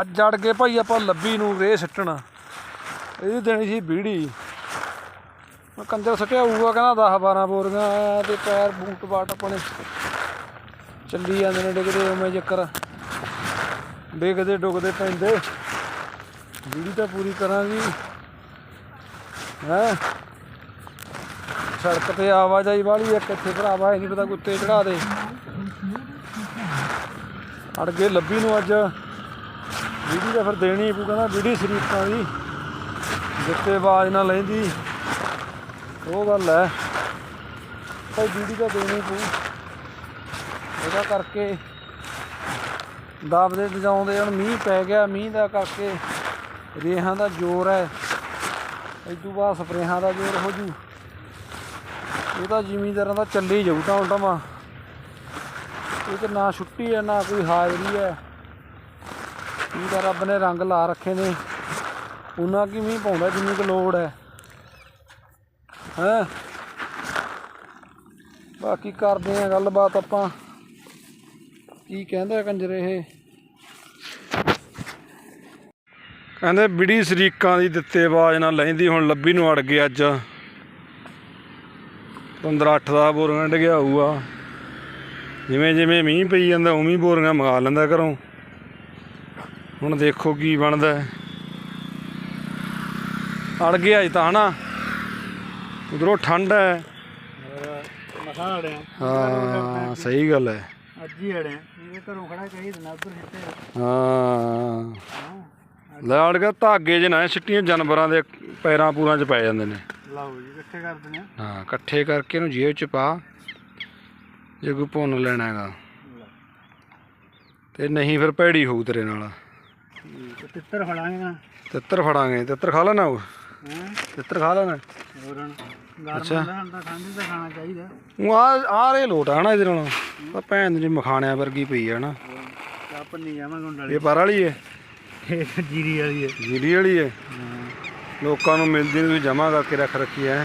ਅੱਜ ਜੜ ਕੇ ਭਾਈ ਆਪਾਂ ਲੱਭੀ ਨੂੰ ਰੇ ਸੱਟਣ। ਇਹਦੀ ਦੇਣੀ ਸੀ ਬੀੜੀ। ਮੈਂ ਕੰਜਰ ਸਟਿਆ ਹੋਊਗਾ, ਕਹਿੰਦਾ 10 12 ਬੋਰੀਆਂ, ਤੇ ਪੈਰ ਬੂਟ ਬਾਟ ਆਪਣੇ। ਚੱਲੀ ਜਾਂਦੇ ਨੇ ਡਿੱਗਦੇ ਉਵੇਂ ਚੱਕਰ। ਡਿੱਗਦੇ ਡੁੱਗਦੇ ਪੈਂਦੇ। ਬੀੜੀ ਤਾਂ ਪੂਰੀ ਕਰਾਂਗੀ। ਹੈ? ਸੜਕ ਤੇ ਆਵਾਜਾਈ ਵਾਲੀ ਇੱਕ ਇੱਥੇ ਭਰਾਵਾ, ਇਹ ਨਹੀਂ ਪਤਾ ਕੁੱਤੇ ਚੜਾ ਦੇ। ਅੜ ਗਏ ਲੱਭੀ ਨੂੰ ਅੱਜ। ਵੀਡੀ ਤਾਂ ਫਿਰ ਦੇਣੀ ਪਊ, ਕਹਿੰਦਾ ਵੀਡੀ ਸ਼ਰੀਫਾਂ ਦੀ। ਜਿੱਤੇ ਆਵਾਜ਼ ਨਾ ਲੈਂਦੀ। ਉਹ ਗੱਲ ਹੈ। ਭਾਈ ਵੀਡੀ ਤਾਂ ਦੇਣੀ ਪਊ। ਉਹਦਾ ਕਰਕੇ ਦਾਬਦੇ ਵਜਾਉਂਦੇ ਹੁਣ ਮੀਂਹ ਪੈ ਗਿਆ, ਮੀਂਹ ਦਾ ਕਰਕੇ ਰੇਹਾਂ ਦਾ ਜ਼ੋਰ ਹੈ। ਇਦੋਂ ਬਾਅਦ ਸਪਰੇਹਾਂ ਦਾ ਜ਼ੋਰ ਹੋ ਜੂ। ਇਹ ਤਾਂ ਜ਼ਿਮੀਂਦਾਰਾਂ ਦਾ ਚੱਲੀ ਜਾਊ ਤਾਂ ਟਮਾ ਇਹ ਤੇ ਨਾ ਛੁੱਟੀ ਹੈ, ਨਾ ਕੋਈ ਹਾਜ਼ਰੀ ਹੈ। ਇਹ ਤਾਂ ਰੱਬ ਨੇ ਰੰਗ ਲਾ ਰੱਖੇ ਨੇ। ਉਹਨਾਂ ਕੀ ਮੀਂਹ ਪਾਉਂਦਾ ਜਿੰਨੀ ਕੁ ਲੋੜ ਹੈ। ਹੈ? ਬਾਕੀ ਕਰਦੇ ਆ ਗੱਲਬਾਤ ਆਪਾਂ। ਕੀ ਕਹਿੰਦਾ ਕੰਜਰੇ ਇਹ? ਕਹਿੰਦੇ ਬਿੜੀ ਸਰੀਕਾਂ ਦੀ ਦਿੱਤੇ ਆਵਾਜ਼ ਨਾਲ ਲੈਂਦੀ, ਹੁਣ ਲੱਭੀ ਨੂੰ ਅੜ ਗਏ ਅੱਜ। 15 8 ਦਾ ਬੋਰੀਆਂ ਡਿੱਗਿਆ ਹੋਊਗਾ। ਜਿਵੇਂ ਜਿਵੇਂ ਮੀਂਹ ਪਈ ਜਾਂਦਾ, ਉਵੇਂ ਹੀ ਬੋਰੀਆਂ ਮੰਗਾ ਲੈਂਦਾ ਘਰੋਂ। ਹੁਣ ਦੇਖੋ ਕੀ ਬਣਦਾ। ਅੜ ਗਿਆ ਅੱਜ ਤਾਂ ਹਨਾ? ਉਧਰੋਂ ਠੰਡ ਹੈ। ਅੜਿਆ। ਹਾਂ ਸਹੀ ਗੱਲ ਹੈ। ਅੱਜ ਹੀ ਅੜਿਆ। ਇਹ ਘਰੋਂ ਖੜਾ ਚਾਹੀਦਾ ਨਾ ਉੱਧਰ ਸਿੱਟੇ ਹਾਂ। ਹਾਂ ਲੈ ਅੜ ਗਿਆ ਧਾਗੇ ਚ ਨਾ ਸਿੱਟੀਆਂ ਜਾਨਵਰਾਂ ਦੇ ਪੈਰਾਂ ਪੂਰਾਂ ਚ ਪੈ ਜਾਂਦੇ ਨੇ। ਲਓ ਜੀ ਇਕੱਠੇ ਕਰ ਦਿੰਦੇ ਆ। ਹਾਂ ਇਕੱਠੇ ਕਰਕੇ ਇਹਨੂੰ ਜੇਬ ਚ ਪਾ। ਜੇ ਕੋਈ ਭੁੰਨ ਲੈਣਾ ਹੈਗਾ। ਤੇ ਨਹੀਂ ਫਿਰ ਭੈੜੀ ਹੋਊ ਤੇਰੇ ਨਾਲ। ਠੀਕ ਤਿੱਤਰ ਫੜਾਂਗੇ ਨਾ। ਤਿੱਤਰ ਫੜਾਂਗੇ ਤਿੱਤਰ ਖਾ ਲੈਣਾ ਉਹ? ਹੈ? ਤਿੱਤਰ ਖਾ ਲੈਣਾ? ਹੋਰ ਹੁਣ ਗਰਮ ਅੱਛਾ। ਹੁੰਦਾ ਹੁਣ ਤਾਂ ਠੰਡ ਦਾ ਖਾਣਾ ਚਾਹੀਦਾ। ਉਹ ਆ ਆ ਰੇ ਲੋਟ ਆ ਨਾ ਇਹਦੇ ਨਾਲ। ਤਾਂ ਭੈਣ ਦੀ ਮਖਾਣਿਆਂ ਵਰਗੀ ਪਈ ਆ ਨਾ। ਚਾਹ ਪੰਨੀ ਜਾਵਾਂਗੇ ਹੁਣ ਡਾਲੇ ਇਹ ਪਰ ਵਾਲੀ ਹੈ ਜੀਰੀ ਵਾਲੀ ਹੈ ਜੀਰੀ ਵਾਲੀ ਹੈ। ਲੋਕਾਂ ਨੂੰ ਮਿਲਦੀ ਨੂੰ ਜਮਾ ਕਰਕੇ ਰੱਖ ਰੱਖੀ ਹੈ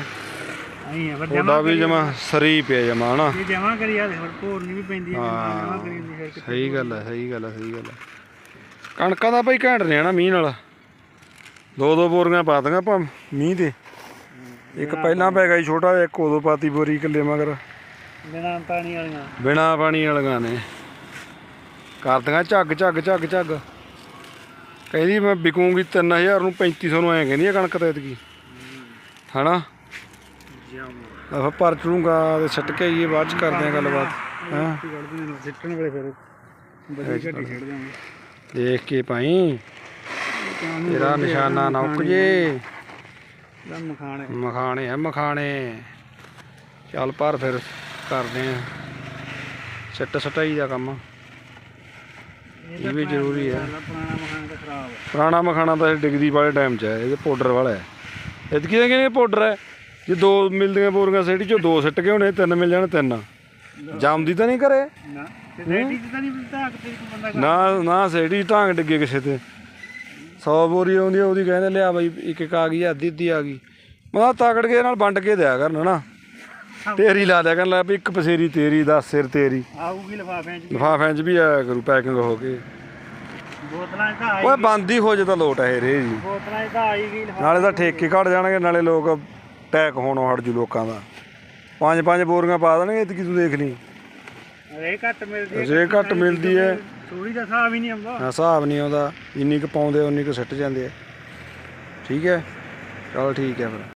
ਆਈ ਹੈ ਪਰ ਉਹਦਾ ਜਮਾ ਵੀ ਜਮਾ ਸਰੀ ਪਿਆ ਜਮਾ ਹਨਾ? ਇਹ ਜਮਾ ਕਰੀ ਆ ਹੋਰ ਭੋਰ ਨਹੀਂ ਵੀ ਪੈਂਦੀ ਹੈ। ਜਮਾ ਕਰੀ ਹੁੰਦੀ ਫਿਰ ਸਹੀ ਗੱਲ ਹੈ ਸਹੀ ਗੱਲ ਹੈ ਸਹੀ ਗੱਲ ਹੈ ਕਣਕਾਂ ਦਾ ਭਾਈ ਘੈਂਟ ਨਾ ਮੀਂਹ ਨਾਲ। ਦੋ ਦੋ ਬੋਰੀਆਂ ਪਾ ਦੀਆਂ ਆਪਾਂ ਮੀਂਹ ਦੇ ਇੱਕ ਪਹਿਲਾਂ ਪੈ ਸੀ ਛੋਟਾ ਜਿਹਾ, ਇੱਕ ਉਦੋਂ ਪਾਤੀ ਬੋਰੀ ਇਕੱਲੇ ਮਗਰ। ਬਿਨਾਂ ਪਾਣੀ ਵਾਲੀਆਂ। ਬਿਨਾ ਪਾਣੀ ਵਾਲੀਆਂ ਨੇ। ਕਰਦੀਆਂ ਝੱਗ ਝੱਗ ਝੱਗ ਝੱਗ। ਕਹਿੰਦੀ ਮੈਂ ਵਿਕੂੰਗੀ 3000 ਨੂੰ 3500 ਨੂੰ ਐ ਕਹਿੰਦੀ ਆ ਕਣਕ ਤੇ ਐਤਕੀ। ਹਨਾ? ਜਾਮ ਆਪਾਂ ਪਰ ਚੜੂੰਗਾ ਤੇ ਛੱਟ ਕੇ ਆਈਏ ਬਾਅਦ ਚ ਕਰਦੇ ਆ ਗੱਲਬਾਤ। ਹਾਂ। ਸਿੱਟਣ ਵੇਲੇ ਫਿਰ। ਬੜੀ ਘੱਟੀ ਛੱਡ ਦਾਂਗੇ ਦੇਖ ਕੇ ਭਾਈ ਤੇਰਾ ਨਿਸ਼ਾਨਾ ਨੌਕ ਜੇ। ਦਾ ਮਖਾਣੇ। ਮਖਾਣੇ ਆ ਮਖਾਣੇ। ਚੱਲ ਪਰ ਫਿਰ ਕਰਦੇ ਆ। ਛੱਟ ਸਟਾਈ ਦਾ ਕੰਮ। ਇਹ ਵੀ ਜ਼ਰੂਰੀ ਹੈ ਪੁਰਾਣਾ ਮਖਾਣਾ ਤਾਂ ਹੈ ਡਿਗਰੀ ਵਾਲੇ ਟਾਈਮ 'ਚ ਹੈ ਇਹ ਪਾਊਡਰ ਵਾਲਾ ਹੈ ਇਹ ਕਿਹਦੇ ਕਹਿੰਦੇ ਪਾਊਡਰ ਹੈ ਜੇ ਦੋ ਮਿਲਦੀਆਂ ਬੋਰੀਆਂ ਸੇੜੀ ਚੋਂ ਦੋ ਸਿੱਟ ਕੇ ਹੋਣੇ ਤਿੰਨ ਮਿਲ ਜਾਣ ਤਿੰਨ। ਜੰਮਦੀ ਤਾਂ ਨਹੀਂ ਕਰੇ ਨਾ ਤੇ ਰੈਡੀ ਤਾਂ ਨਹੀਂ ਮਿਲਦਾ ਕਿ ਕੋਈ ਬੰਦਾ ਨਾ ਨਾ ਸੇੜੀ ਢਾਂਗ ਡਿੱਗੇ ਕਿਸੇ ਤੇ। 100 ਬੋਰੀ ਆਉਂਦੀ ਆ, ਉਹਦੀ ਕਹਿੰਦੇ ਲਿਆ ਬਾਈ ਇੱਕ ਇੱਕ ਆ ਗਈ ਅੱਧੀ ਅੱਧੀ ਆ ਗਈ। ਮੈਂ ਤਕੜ ਕੇ ਨਾਲ ਵੰਡ ਕੇ ਦਿਆ ਕਰਨ ਨਾ ਤੇਰੀ ਲਾ ਦਿਆ ਕਰਨ ਲੈ ਵੀ ਇੱਕ ਪਸੇਰੀ ਤੇਰੀ 10 ਸਿਰ ਤੇਰੀ। ਆਊਗੀ ਲਿਫਾਫਿਆਂ 'ਚ ਵੀ। ਲਿਫਾਫਿਆਂ 'ਚ ਵੀ ਆਇਆ ਕਰੂ ਪੈਕਿੰਗ ਹੋ ਕੇ। ਬੋਤਲਾਂ 'ਚ ਤਾਂ ਆਈ ਓਏ ਬੰਦ ਹੀ ਹੋ ਜੇ ਤਾਂ ਲੋਟ ਹੈ ਰੇ ਜੀ। ਬੋਤਲਾਂ 'ਚ ਤਾਂ ਆਈ ਗਈ ਲਿਫਾਫੇ ਨਾਲੇ ਤਾਂ ਠੇਕੇ ਘਟ ਜਾਣਗੇ ਨਾਲੇ ਲੋਕ ਟੈਕ ਹੋਣੋਂ ਹਟ ਜੂ ਲੋਕਾਂ ਦਾ। ਪੰਜ ਪੰਜ ਬੋਰੀਆਂ ਪਾ ਦੇਣਗੇ ਇਤਕੀ ਤੂੰ ਦੇਖ ਲਈ। ਰੇ ਘੱਟ ਮਿਲਦੀ ਹੈ ਜੇ ਘੱਟ ਮਿਲਦੀ ਹੈ। ਥੋੜੀ ਦਾ ਹਿਸਾਬ ਹੀ ਨਹੀਂ ਆਉਂਦਾ। ਹਿਸਾਬ ਨਹੀਂ ਆਉਂਦਾ। ਜਿੰਨੀ ਕੁ ਪਾਉਂਦੇ ਉਨੀ ਕੁ ਸਿੱਟ ਜਾਂਦੇ ਆ। ਠੀਕ ਹੈ? ਚਲ ਠੀਕ ਹੈ ਫਿਰ।